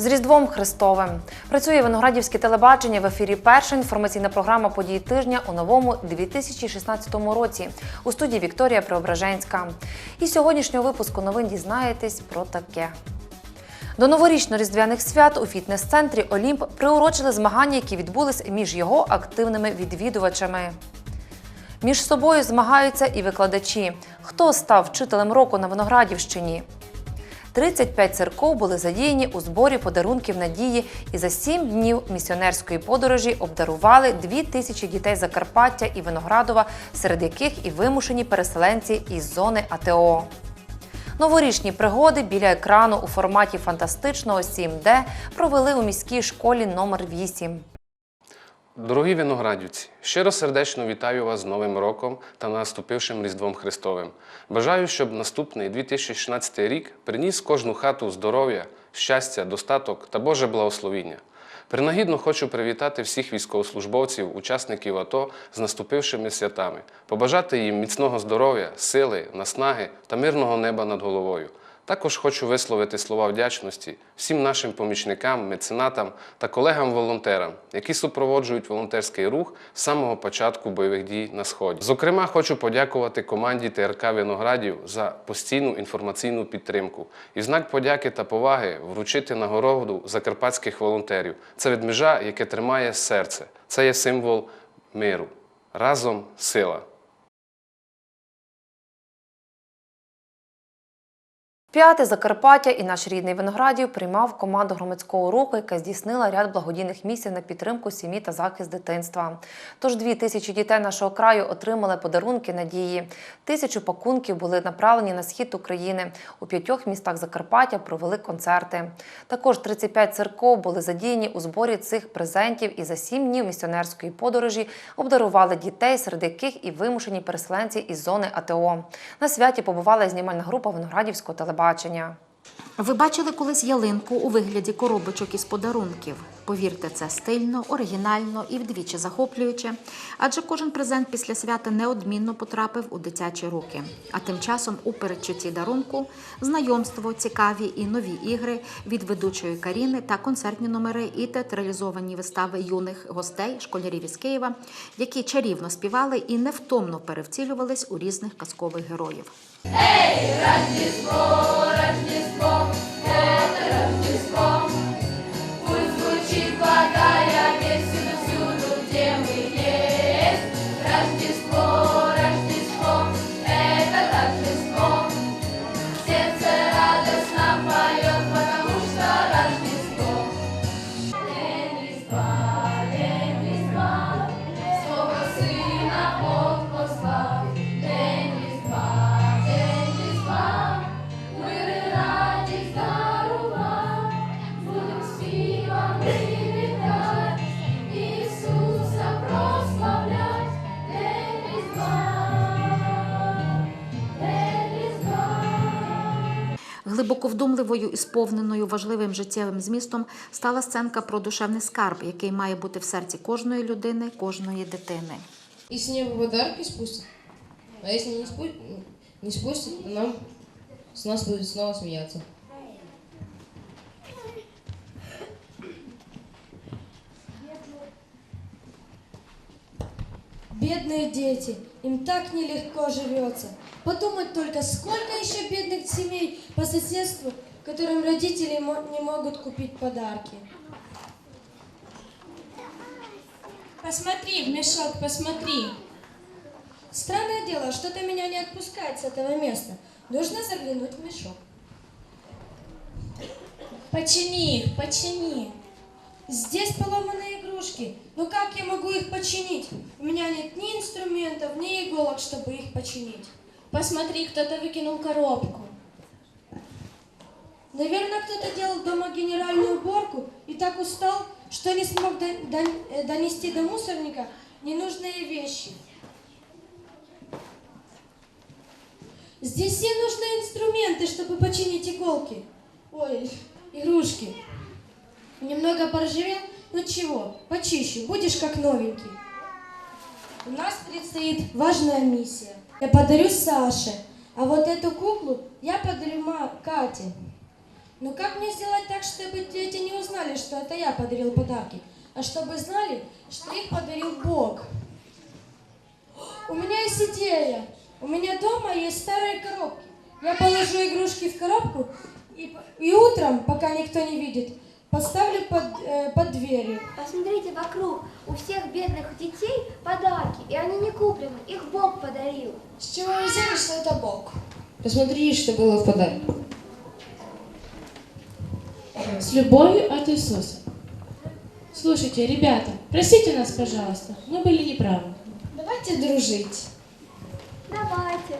З Різдвом Христовим працює Виноградівське телебачення в ефірі. Перша інформаційна програма події тижня у новому 2016 році. У студії Вікторія Преображенська. І сьогоднішнього випуску новин дізнаєтесь про таке. До новорічно-різдвяних свят у фітнес-центрі Олімп приурочили змагання, які відбулись між його активними відвідувачами. Між собою змагаються і викладачі. Хто став вчителем року на Виноградівщині? 35 церков були задіяні у зборі подарунків надії і за 7 днів місіонерської подорожі обдарували 2 тисячі дітей Закарпаття і Виноградова, серед яких і вимушені переселенці із зони АТО. Новорічні пригоди біля екрану у форматі фантастичного 7D провели у міській школі номер 8. Дорогі виноградівці, щиро сердечно вітаю вас з Новим роком та наступившим Різдвом Христовим. Бажаю, щоб наступний 2016 рік приніс кожну хату здоров'я, щастя, достаток та Боже благословіння. Принагідно хочу привітати всіх військовослужбовців, учасників АТО з наступившими святами, побажати їм міцного здоров'я, сили, наснаги та мирного неба над головою. Також хочу висловити слова вдячності всім нашим помічникам, меценатам та колегам-волонтерам, які супроводжують волонтерський рух з самого початку бойових дій на сході. Зокрема, хочу подякувати команді ТРК Виноградів за постійну інформаційну підтримку і знак подяки та поваги вручити нагороду закарпатських волонтерів. Це ведмежа, яке тримає серце. Це є символ миру. Разом сила. П'яте Закарпаття і наш рідний Виноградів приймав команду громадського руху, яка здійснила ряд благодійних місій на підтримку сім'ї та захист дитинства. Тож дві тисячі дітей нашого краю отримали подарунки надії. Тисячу пакунків були направлені на схід України. У п'ятьох містах Закарпаття провели концерти. Також 35 церков були задіяні у зборі цих презентів і за сім днів місіонерської подорожі обдарували дітей, серед яких і вимушені переселенці із зони АТО. На святі побувала знімальна група Виноградівського телебачення. Ви бачили колись ялинку у вигляді коробочок із подарунків. Повірте, це стильно, оригінально і вдвічі захоплююче, адже кожен презент після свята неодмінно потрапив у дитячі руки. А тим часом у передчутті дарунку знайомство, цікаві і нові ігри від ведучої Каріни та концертні номери і театралізовані вистави юних гостей, школярів із Києва, які чарівно співали і невтомно перевтілювались у різних казкових героїв. Пусть Різдва. Глибоко вдумливою і сповненою важливим життєвим змістом стала сценка про душевний скарб, який має бути в серці кожної людини, кожної дитини. И с неба подарки спустят. А если не, спу... не спустят, то нам с нас будет снова смеяться. Бедные дети, им так нелегко живется. Подумать только, сколько еще бедных семей по соседству, которым родители не могут купить подарки. Посмотри в мешок, посмотри. Странное дело, что-то меня не отпускает с этого места. Нужно заглянуть в мешок. Почини их, почини. Здесь поломанные игрушки. Но как я могу их починить? У меня нет ни инструментов, ни иголок, чтобы их починить. Посмотри, кто-то выкинул коробку. Наверное, кто-то делал дома генеральную уборку и так устал, что не смог э, донести до мусорника ненужные вещи. Здесь все нужные инструменты, чтобы починить иголки. Ой, игрушки. Немного поржавел, но чего, почищу, будешь как новенький. У нас предстоит важная миссия. Я подарю Саше, а вот эту куклу я подарю Кате. Ну как мне сделать так, чтобы дети не узнали, что это я подарил подарки, а чтобы знали, что их подарил Бог? У меня есть идея. У меня дома есть старые коробки. Я положу игрушки в коробку и, и утром, пока никто не видит, поставлю под, э, под дверью. Посмотрите вокруг, у всех бедных детей подарки, и они не куплены, их Бог подарил. С чего вы взяли, что это Бог? Посмотри, что было в подарке. С любовью от Иисуса. Слушайте, ребята, простите нас, пожалуйста, мы были неправы. Давайте дружить. Давайте.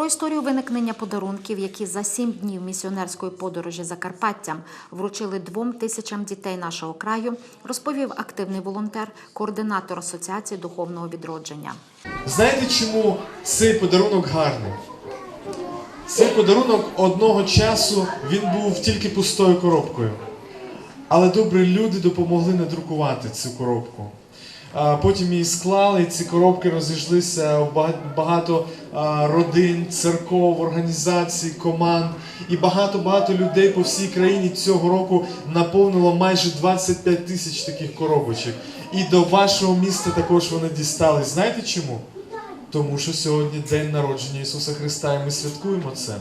Про історію виникнення подарунків, які за сім днів місіонерської подорожі Закарпаттям вручили двом тисячам дітей нашого краю, розповів активний волонтер, координатор Асоціації духовного відродження. Знаєте, чому цей подарунок гарний? Цей подарунок одного часу він був тільки пустою коробкою. Але добрі люди допомогли надрукувати цю коробку. Потім її склали, ці коробки розійшлися в багато родин, церков, організацій, команд. І багато-багато людей по всій країні цього року наповнило майже 25 тисяч таких коробочок. І до вашого міста також вони дістались. Знаєте чому? Тому що сьогодні день народження Ісуса Христа, і ми святкуємо це.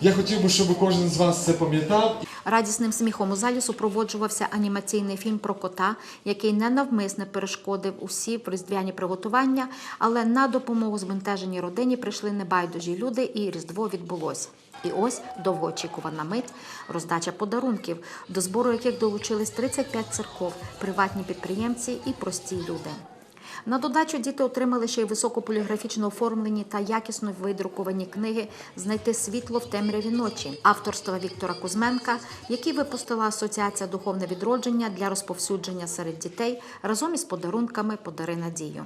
Я хотів би, щоб кожен з вас це пам'ятав Радісним сміхом у залі супроводжувався анімаційний фільм про кота, який ненавмисне перешкодив усі різдвяні приготування, але на допомогу збентеженій родині прийшли небайдужі люди, і Різдво відбулось. І ось довгоочікувана мить роздача подарунків, до збору яких долучились 35 церков, приватні підприємці і прості люди. На додачу діти отримали ще й високополіграфічно оформлені та якісно видруковані книги Знайти світло в темряві ночі авторства Віктора Кузьменка, які випустила Асоціація Духовне відродження для розповсюдження серед дітей разом із подарунками Подари надію.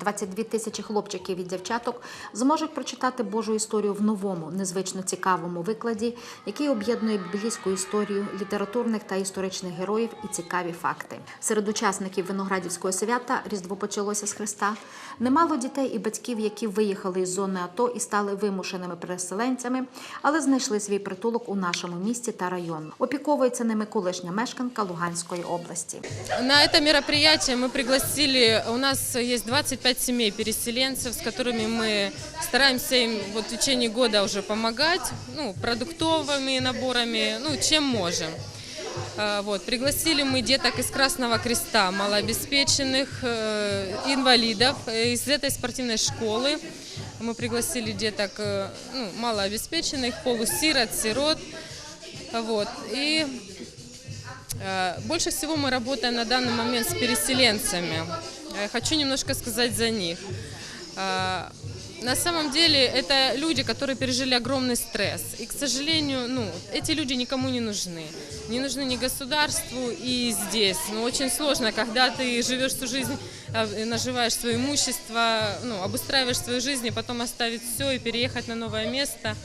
22 тисячі хлопчиків і дівчаток зможуть прочитати Божу історію в новому, незвично цікавому викладі, який об'єднує біблійську історію, літературних та історичних героїв і цікаві факти. Серед учасників виноградівського свята Різдво почалося з Христа. Немало дітей і батьків, які виїхали із зони АТО і стали вимушеними переселенцями, але знайшли свій притулок у нашому місті та району. Опіковується ними колишня мешканка Луганської області. На это мероприятие мы пригласили, у нас есть 25 семей переселенцев, с которыми мы стараемся им вот в течение года уже помогать, ну, продуктовыми наборами, ну, чем можем. А, Вот, пригласили мы деток из Красного Креста, малообеспеченных, э, инвалидов э, из этой спортивной школы. Мы пригласили деток э, ну, малообеспеченных, полусирот, сирот. Вот, и Больше всего мы работаем на данный момент с переселенцами. Э, Хочу немножко сказать за них. Э, На самом деле это люди, которые пережили огромный стресс. И, к сожалению, ну, эти люди никому не нужны. Не нужны ни государству и здесь. Но очень сложно, когда ты живешь всю жизнь, э, наживаешь свое имущество, ну, обустраиваешь свою жизнь, и потом оставить все и переехать на новое место.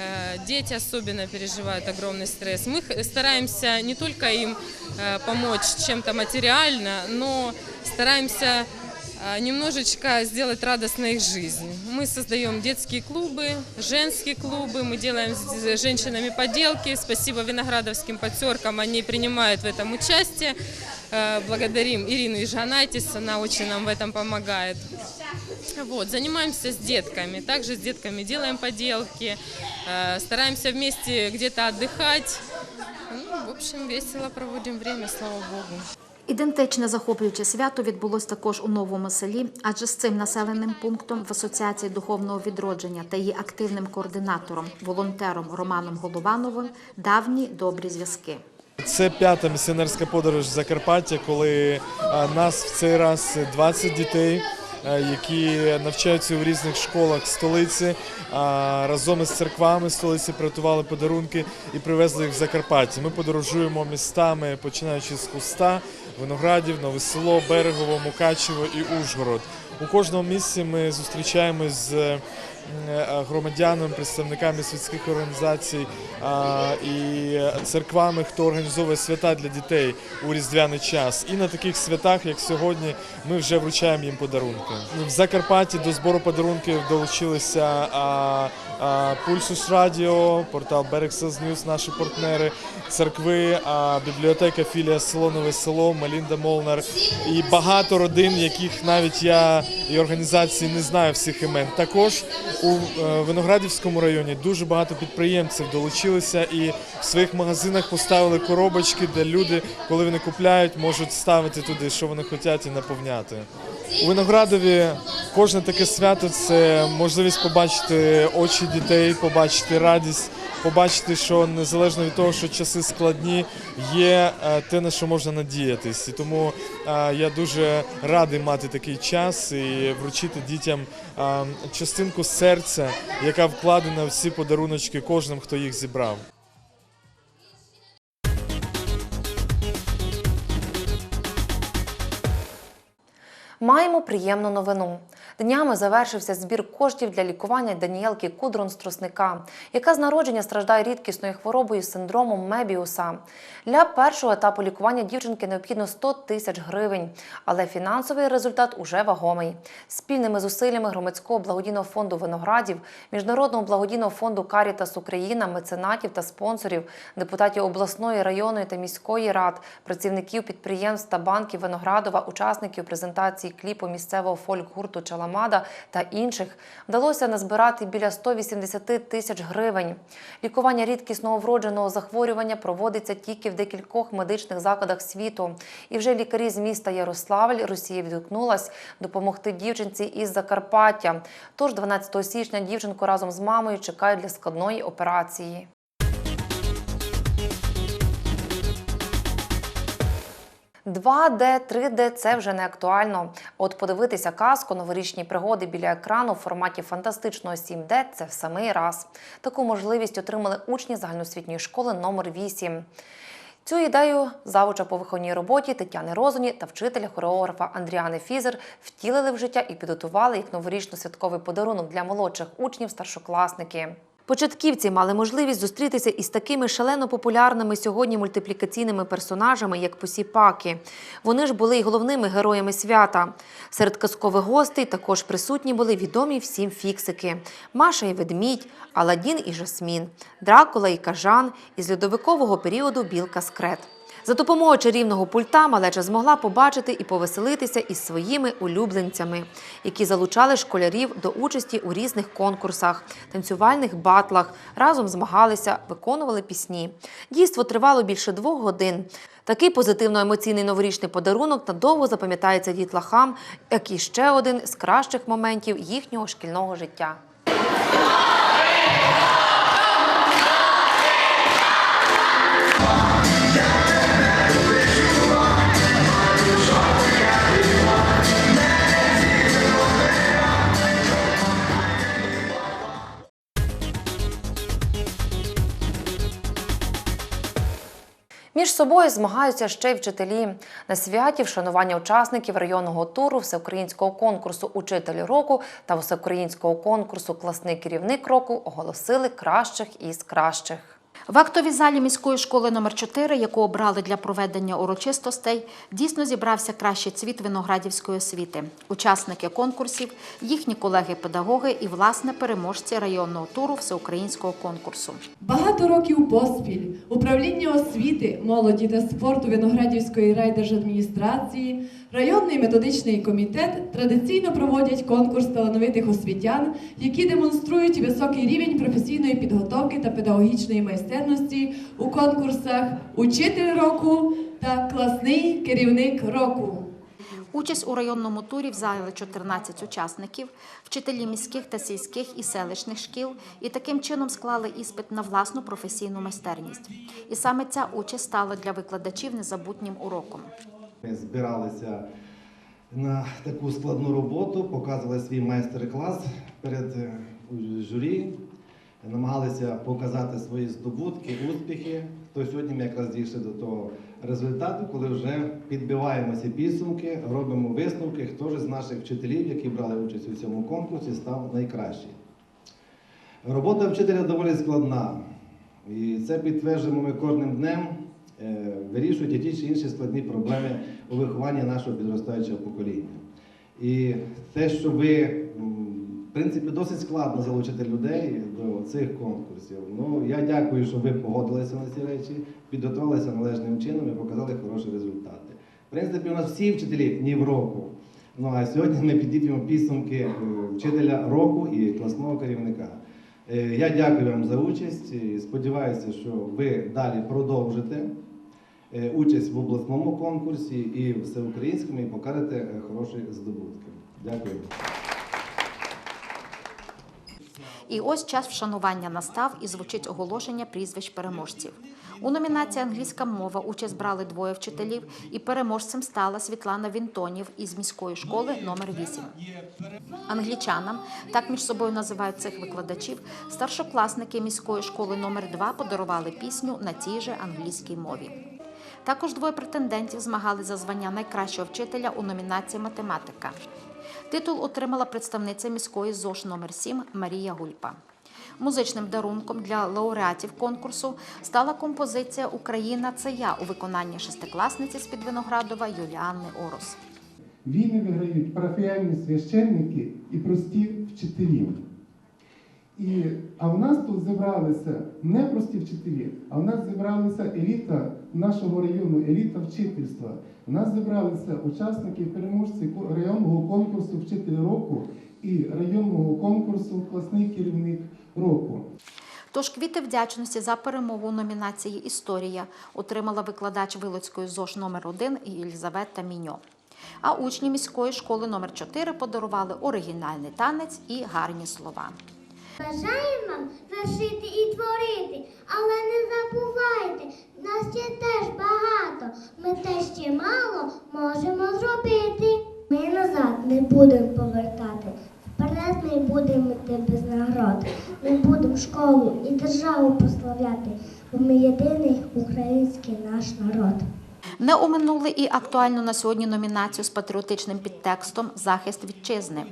Э, Дети особенно переживают огромный стресс. Мы стараемся не только им э, помочь чем-то материально, но стараемся э, немножечко сделать радостной их жизнь. Мы создаем детские клубы, женские клубы, мы делаем с женщинами поделки. Спасибо виноградовским потеркам, они принимают в этом участие. Благодарим Ирину Ижанайтис, она очень нам в этом помогает. Вот, занимаемся с детками, также с детками делаем поделки, э, стараемся вместе где-то отдыхать. Ну, в общем, весело проводим время, слава Богу. Ідентичне захоплююче свято відбулось також у новому селі, адже з цим населеним пунктом в Асоціації духовного відродження та її активним координатором, волонтером Романом Головановим давні добрі зв'язки. Це п'ята місіонерська подорож в Закарпаття, коли нас в цей раз 20 дітей, які навчаються в різних школах столиці. Разом із церквами столиці приготували подарунки і привезли їх в Закарпаття. Ми подорожуємо містами, починаючи з Хуста, Виноградів, Нове Село, Берегово, Мукачево і Ужгород. У кожному місці ми зустрічаємось з е, громадянами, представниками світських організацій і церквами, хто організовує свята для дітей у різдвяний час. І на таких святах, як сьогодні, ми вже вручаємо їм подарунки. В Закарпатті до збору подарунків долучилися Пульсус Радіо, портал Берег Ньюс, наші партнери, церкви, бібліотека філія Село Нове Село, Малінда Молнар і багато родин, яких навіть я і організації не знаю всіх імен. Також у е, Виноградівському районі дуже багато підприємців долучилися і в своїх магазинах поставили коробочки, де люди, коли вони купляють, можуть ставити туди, що вони хочуть, і наповняти. У Виноградові кожне таке свято це можливість побачити очі дітей, побачити радість, побачити, що незалежно від того, що часи складні, є е, те, на що можна надіятись. І тому е, я дуже радий мати такий час і вручити дітям е, частинку серця, яка вкладена в всі подаруночки кожним, хто їх зібрав. Маємо приємну новину. Днями завершився збір коштів для лікування Даніелки Кудрон з Трусника, яка з народження страждає рідкісною хворобою з синдромом Мебіуса. Для першого етапу лікування дівчинки необхідно 100 тисяч гривень, але фінансовий результат уже вагомий. Спільними зусиллями громадського благодійного фонду виноградів, міжнародного благодійного фонду Карітас Україна, меценатів та спонсорів, депутатів обласної, районної та міської рад, працівників підприємств та банків Виноградова, учасників презентації кліпу місцевого фольк-гурту Чаламада та інших вдалося назбирати біля 180 тисяч гривень. Лікування рідкісного вродженого захворювання проводиться тільки в декількох медичних закладах світу. І вже лікарі з міста Ярославль Росія відгукнулась допомогти дівчинці із Закарпаття. Тож 12 січня дівчинку разом з мамою чекають для складної операції. Два d 3D – це вже не актуально. От подивитися казку новорічні пригоди біля екрану в форматі фантастичного 7D – це в самий раз. Таку можливість отримали учні загальноосвітньої школи номер 8. Цю ідею завуча по виховній роботі Тетяни Розуні та вчителя хореографа Андріани Фізер втілили в життя і підготували як новорічно-святковий подарунок для молодших учнів старшокласники. Початківці мали можливість зустрітися із такими шалено популярними сьогодні мультиплікаційними персонажами, як посіпаки. Вони ж були й головними героями свята. Серед казкових гостей також присутні були відомі всім фіксики: Маша і ведмідь, Аладдін і Жасмін, Дракула і Кажан із льодовикового періоду Білка Скрет. За допомогою чарівного пульта малеча змогла побачити і повеселитися із своїми улюбленцями, які залучали школярів до участі у різних конкурсах, танцювальних батлах, разом змагалися, виконували пісні. Дійство тривало більше двох годин. Такий позитивно-емоційний новорічний подарунок надовго запам'ятається дітлахам, як і ще один з кращих моментів їхнього шкільного життя. Собою змагаються ще й вчителі. На святі вшанування учасників районного туру всеукраїнського конкурсу Учитель року та всеукраїнського конкурсу Класний керівник року оголосили кращих із кращих. В актовій залі міської школи номер 4 яку обрали для проведення урочистостей, дійсно зібрався кращий цвіт виноградівської освіти. Учасники конкурсів, їхні колеги-педагоги і, власне, переможці районного туру всеукраїнського конкурсу. Багато років поспіль управління освіти, молоді та спорту Виноградівської райдержадміністрації, районний методичний комітет традиційно проводять конкурс талановитих освітян, які демонструють високий рівень професійної підготовки та педагогічної майстерності у конкурсах Учитель року та Класний керівник року. Участь у районному турі взяли 14 учасників, вчителі міських та сільських і селищних шкіл, і таким чином склали іспит на власну професійну майстерність. І саме ця участь стала для викладачів незабутнім уроком. Ми збиралися на таку складну роботу, показували свій майстер-клас перед е, журі, намагалися показати свої здобутки, успіхи. То сьогодні ми якраз дійшли до того результату, коли вже підбиваємо ці підсумки, робимо висновки, хто ж з наших вчителів, які брали участь у цьому конкурсі, став найкращий. Робота вчителя доволі складна. І це підтверджуємо ми кожним днем, е, вирішують ті чи інші складні проблеми у вихованні нашого підростаючого покоління. І те, що ви, принципі, досить складно залучити людей до цих конкурсів. Ну, я дякую, що ви погодилися на ці речі, підготувалися належним чином і показали хороші результати. В принципі, у нас всі вчителі ні в року. Ну а сьогодні ми підіб'ємо підсумки е, вчителя року і класного керівника. Е, Я дякую вам за участь і сподіваюся, що ви далі продовжите е, участь в обласному конкурсі і всеукраїнському і покажете хороші здобутки. Дякую. І ось час вшанування настав і звучить оголошення прізвищ переможців. У номінації англійська мова участь брали двоє вчителів, і переможцем стала Світлана Вінтонів із міської школи номер 8 Англічанам, так між собою називають цих викладачів, старшокласники міської школи номер 2 подарували пісню на тій же англійській мові. Також двоє претендентів змагали за звання найкращого вчителя у номінації математика. Титул отримала представниця міської ЗОШ номер 7 Марія Гульпа. Музичним дарунком для лауреатів конкурсу стала композиція Україна це я у виконанні шестикласниці з під Виноградова Юліани Орос. Війни виграють парафіальні священники і прості вчителі. І, а в нас тут зібралися не прості вчителі, а в нас зібралася еліта нашого району, еліта вчительства. У нас зібралися учасники переможці районного конкурсу Вчитель року і районного конкурсу Класний керівник року. Тож квіти вдячності за перемогу у номінації Історія отримала викладач Вилоцької ЗОШ номер 1 Єлізавета Міньо. А учні міської школи номер 4 подарували оригінальний танець і гарні слова. Бажаємо вам вершити і творити, але не забувайте, нас ще теж багато. Ми теж ще мало можемо зробити. Ми назад не будемо повертати. Вперед ми будемо йти без нагород. Ми будемо школу і державу прославляти, бо ми єдиний український наш народ. Не оминули і актуальну на сьогодні номінацію з патріотичним підтекстом Захист вітчизни.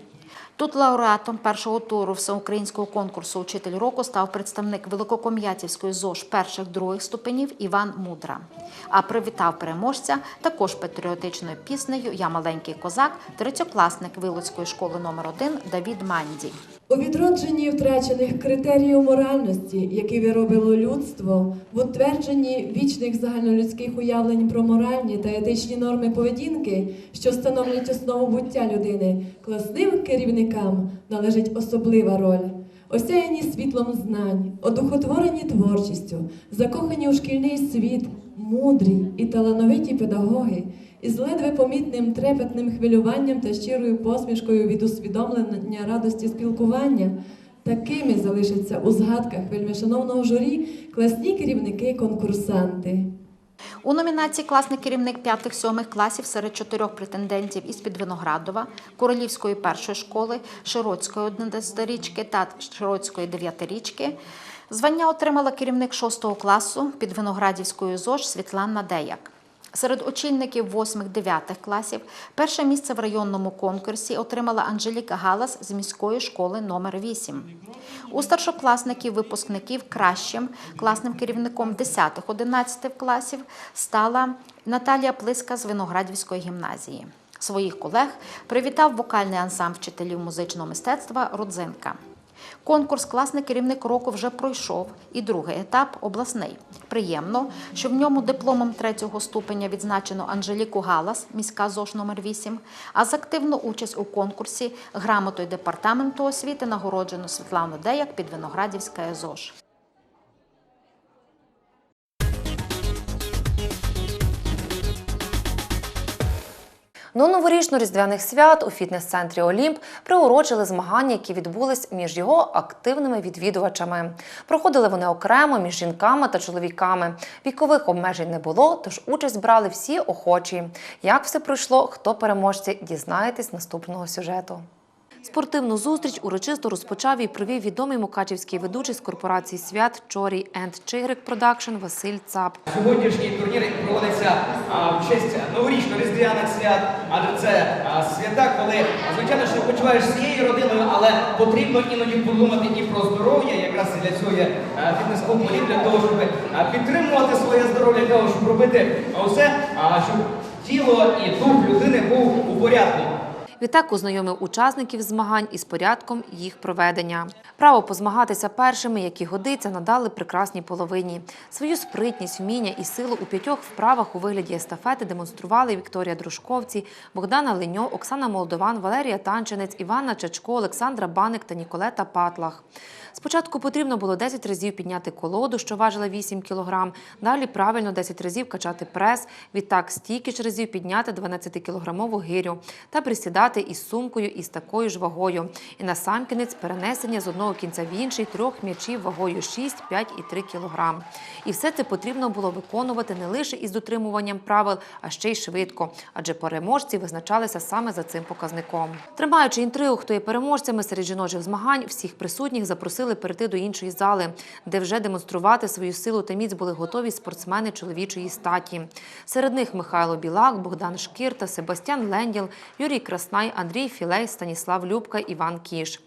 Тут лауреатом першого туру всеукраїнського конкурсу Учитель року став представник Великоком'ятівської ЗОЖ перших других ступенів Іван Мудра. А привітав переможця також патріотичною піснею Я маленький козак, третьокласник Вилоцької школи номер 1 Давід Манді. У відродженні втрачених критеріїв моральності, які виробило людство, в утвердженні вічних загальнолюдських уявлень про моральні та етичні норми поведінки, що становлять основу буття людини, класним керівникам належить особлива роль. Осяяні світлом знань, одухотворені творчістю, закохані у шкільний світ, мудрі і талановиті педагоги, із ледве помітним трепетним хвилюванням та щирою посмішкою від усвідомлення радості спілкування. Такими залишаться у згадках вельмишановного журі класні керівники-конкурсанти. У номінації Класний керівник 5-7 класів серед чотирьох претендентів із під Виноградова, Королівської першої школи, Широцької 11-річки та Широцької 9-річки. Звання отримала керівник 6 класу під Виноградівською ЗОЖ Світлана Деяк. Серед очільників 8-9 класів перше місце в районному конкурсі отримала Анжеліка Галас з міської школи номер 8. У старшокласників випускників кращим класним керівником 10-11 класів стала Наталія Плиска з Виноградівської гімназії. Своїх колег привітав вокальний ансамбль вчителів музичного мистецтва Родзинка. Конкурс Класний керівник року вже пройшов, і другий етап обласний. Приємно, що в ньому дипломом третього ступеня відзначено Анжеліку Галас, міська ЗОЖ номер 8 а за активну участь у конкурсі грамотою департаменту освіти нагороджено Світлану Деяк під Виноградівська ЗОЖ. До новорічно-різдвяних свят у фітнес-центрі Олімп приурочили змагання, які відбулись між його активними відвідувачами. Проходили вони окремо між жінками та чоловіками. Вікових обмежень не було, тож участь брали всі охочі. Як все пройшло, хто переможці, дізнаєтесь наступного сюжету. Спортивну зустріч урочисто розпочав і провів відомий мукачівський ведучий з корпорації свят Чорій енд Чигрик Продакшн Василь Цап. Сьогоднішній турнір проводиться в честь новорічно-різдвяних свят, адже це свята, коли, звичайно, що почуваєш цією родиною, але потрібно іноді подумати і про здоров'я. Якраз для цього є фітнес-клуб «Політ», для того, щоб підтримувати своє здоров'я, для того, щоб робити усе, щоб тіло і дух людини був у порядку. Відтак ознайомив учасників змагань із порядком їх проведення. Право позмагатися першими, які годиться, надали прекрасній половині. Свою спритність, вміння і силу у п'ятьох вправах у вигляді естафети демонстрували Вікторія Дружковці, Богдана Леньо, Оксана Молдован, Валерія Танченець, Іванна Чачко, Олександра Баник та Ніколета Патлах. Спочатку потрібно було 10 разів підняти колоду, що важила 8 кг, далі правильно 10 разів качати прес, відтак стільки ж разів підняти 12-кілограмову гирю та присідати із сумкою із такою ж вагою. І насамкінець перенесення з одного кінця в інший трьох м'ячів вагою 6, 5 і 3 кг. І все це потрібно було виконувати не лише із дотримуванням правил, а ще й швидко, адже переможці визначалися саме за цим показником. Тримаючи інтригу, хто є переможцями серед жіночих змагань, всіх присутніх запросили перейти до іншої зали, де вже демонструвати свою силу та міць були готові спортсмени чоловічої статі. Серед них Михайло Білак, Богдан Шкір та Себастьян Ленділ, Юрій Краснай, Андрій Філей, Станіслав Любка, Іван Кіш.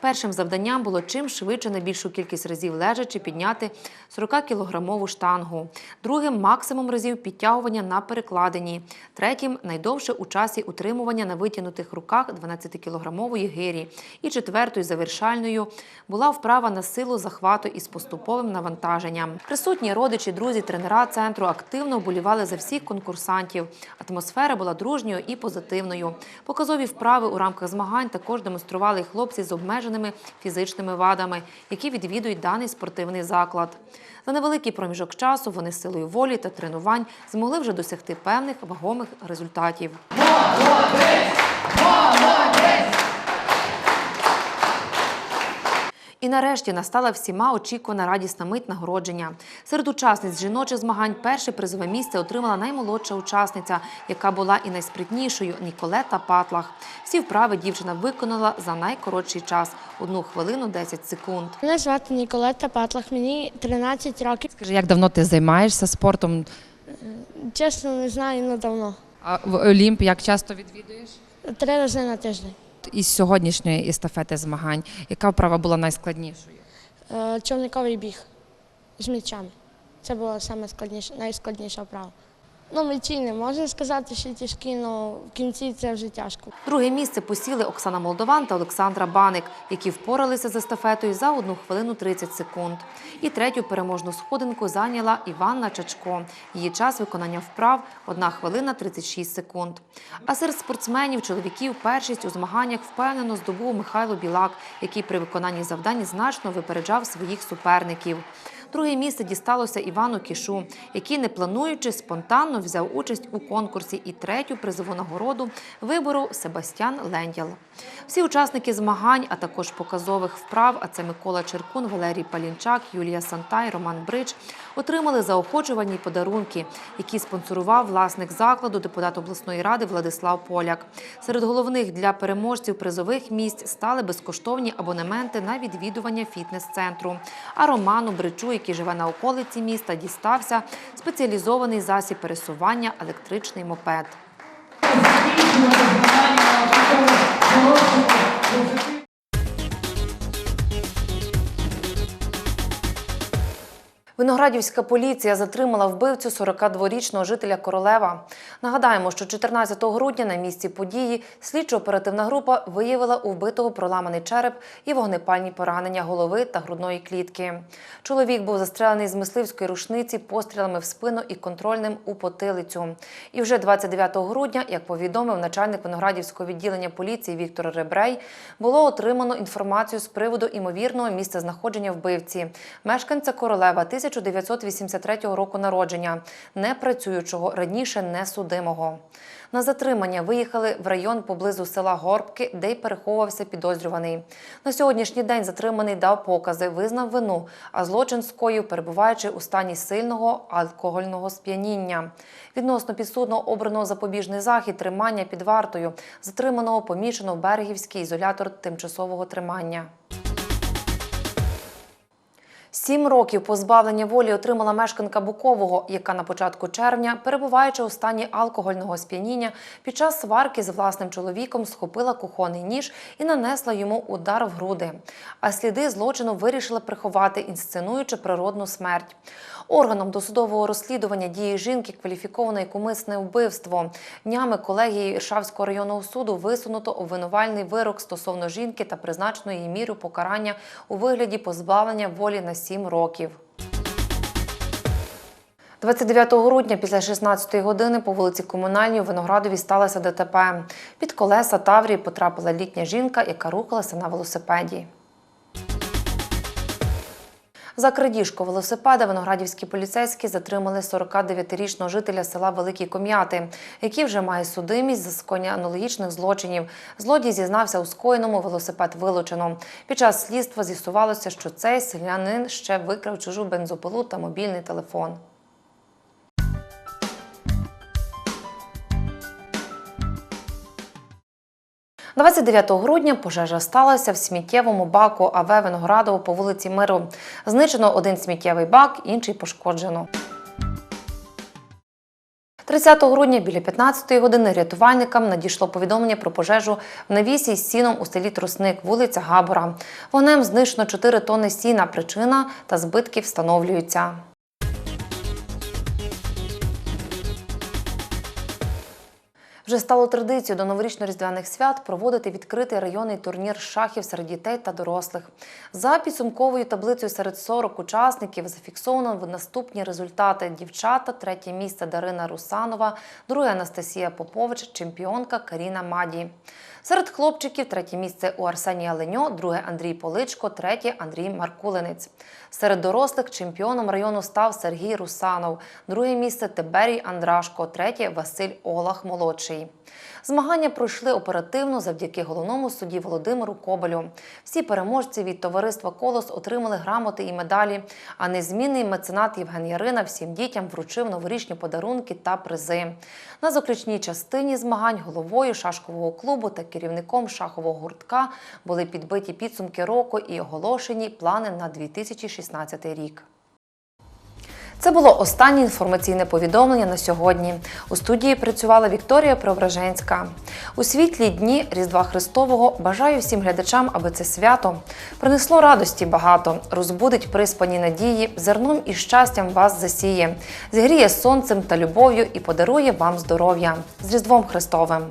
Першим завданням було чим швидше на більшу кількість разів лежачи підняти 40-кілограмову штангу. Другим максимум разів підтягування на перекладині. Третім найдовше у часі утримування на витягнутих руках 12-кілограмової гирі. І четвертою завершальною була вправа на силу захвату із поступовим навантаженням. Присутні родичі, друзі, тренера центру активно вболівали за всіх конкурсантів. Атмосфера була дружньою і позитивною. Показові вправи у рамках змагань також демонстрували хлопці з обмеженими фізичними вадами, які відвідують даний спортивний заклад. За невеликий проміжок часу вони силою волі та тренувань змогли вже досягти певних вагомих результатів. І нарешті настала всіма очікувана радісна мить нагородження. Серед учасниць жіночих змагань перше призове місце отримала наймолодша учасниця, яка була і найспритнішою Ніколета Патлах. Всі вправи дівчина виконала за найкоротший час одну хвилину 10 секунд. Мене звати Ніколета Патлах, мені 13 років. Скажи, як давно ти займаєшся спортом? Чесно, не знаю, ну давно. А в Олімп як часто відвідуєш? Три рази на тиждень. Із сьогоднішньої естафети змагань, яка вправа була найскладнішою? Е, Човниковий біг з м'ячами. Це була саме складніше, найскладніша вправа. Ну, м'ячі не можна сказати, що тяжкі, але в кінці це вже тяжко. Друге місце посіли Оксана Молдован та Олександра Баник, які впоралися з естафетою за 1 хвилину 30 секунд. І третю переможну сходинку зайняла Іванна Чачко. Її час виконання вправ 1 хвилина 36 секунд. А серед спортсменів чоловіків першість у змаганнях впевнено здобув Михайло Білак, який при виконанні завдань значно випереджав своїх суперників. Друге місце дісталося Івану Кішу, який, не плануючи, спонтанно взяв участь у конкурсі і третю призову нагороду вибору Себастьян Лендял. Всі учасники змагань, а також показових вправ, а це Микола Черкун, Валерій Палінчак, Юлія Сантай, Роман Брич, отримали заохочувальні подарунки, які спонсорував власник закладу, депутат обласної ради Владислав Поляк. Серед головних для переможців призових місць стали безкоштовні абонементи на відвідування фітнес-центру. А Роману Бричу, який живе на околиці міста, дістався спеціалізований засіб пересування електричний мопед. Виноградівська поліція затримала вбивцю 42-річного жителя Королева. Нагадаємо, що 14 грудня на місці події слідчо-оперативна група виявила у вбитого проламаний череп і вогнепальні поранення голови та грудної клітки. Чоловік був застрелений з мисливської рушниці пострілами в спину і контрольним у потилицю. І вже 29 грудня, як повідомив начальник Виноградівського відділення поліції Віктор Ребрей, було отримано інформацію з приводу імовірного місця знаходження вбивці, мешканця Королева 1983 року народження, не працюючого раніше несудимого. На затримання виїхали в район поблизу села Горбки, де й переховувався підозрюваний. На сьогоднішній день затриманий дав покази, визнав вину, а злочин скоїв, перебуваючи у стані сильного алкогольного сп'яніння. Відносно підсудного обраного запобіжний захід тримання під вартою, затриманого поміщено в Берегівський ізолятор тимчасового тримання. Сім років позбавлення волі отримала мешканка Букового, яка на початку червня, перебуваючи у стані алкогольного сп'яніння, під час сварки з власним чоловіком схопила кухонний ніж і нанесла йому удар в груди. А сліди злочину вирішила приховати, інсценуючи природну смерть. Органом досудового розслідування дії жінки кваліфіковано як умисне вбивство. Днями колегії Іршавського районного суду висунуто обвинувальний вирок стосовно жінки та призначено їй міру покарання у вигляді позбавлення волі на 7 років. 29 грудня після 16 години по вулиці Комунальній у Виноградові сталося ДТП. Під колеса Таврії потрапила літня жінка, яка рухалася на велосипеді. За крадіжку велосипеда виноградівські поліцейські затримали 49-річного жителя села Великі Ком'яти, який вже має судимість за скоєння аналогічних злочинів. Злодій зізнався у скоєному, велосипед вилучено. Під час слідства з'ясувалося, що цей селянин ще викрав чужу бензопилу та мобільний телефон. 29 грудня пожежа сталася в сміттєвому баку АВ Виноградово по вулиці Миру. Знищено один сміттєвий бак, інший пошкоджено. 30 грудня біля 15-ї години рятувальникам надійшло повідомлення про пожежу в навісі з сіном у селі Трусник, вулиця Габора. Вогнем знищено 4 тонни сіна. Причина та збитки встановлюються. Вже стало традицією до новорічно-різдвяних свят проводити відкритий районний турнір шахів серед дітей та дорослих. За підсумковою таблицею серед 40 учасників зафіксовано наступні результати: дівчата, третє місце Дарина Русанова, друге Анастасія Попович, чемпіонка Каріна Маді. Серед хлопчиків третє місце у Арсенія Леньо, друге Андрій Поличко, третє Андрій Маркулинець. Серед дорослих чемпіоном району став Сергій Русанов, друге місце Тиберій Андрашко, третє Василь Олах молодший. Змагання пройшли оперативно завдяки головному судді Володимиру Кобалю. Всі переможці від товариства Колос отримали грамоти і медалі. А незмінний меценат Євген Ярина всім дітям вручив новорічні подарунки та призи. На заключній частині змагань головою шашкового клубу та керівником шахового гуртка були підбиті підсумки року і оголошені плани на 2016 рік. Це було останнє інформаційне повідомлення на сьогодні. У студії працювала Вікторія Преображенська. У світлі дні Різдва Христового бажаю всім глядачам, аби це свято принесло радості багато, розбудить приспані надії, зерном і щастям вас засіє, зігріє сонцем та любов'ю і подарує вам здоров'я з Різдвом Христовим.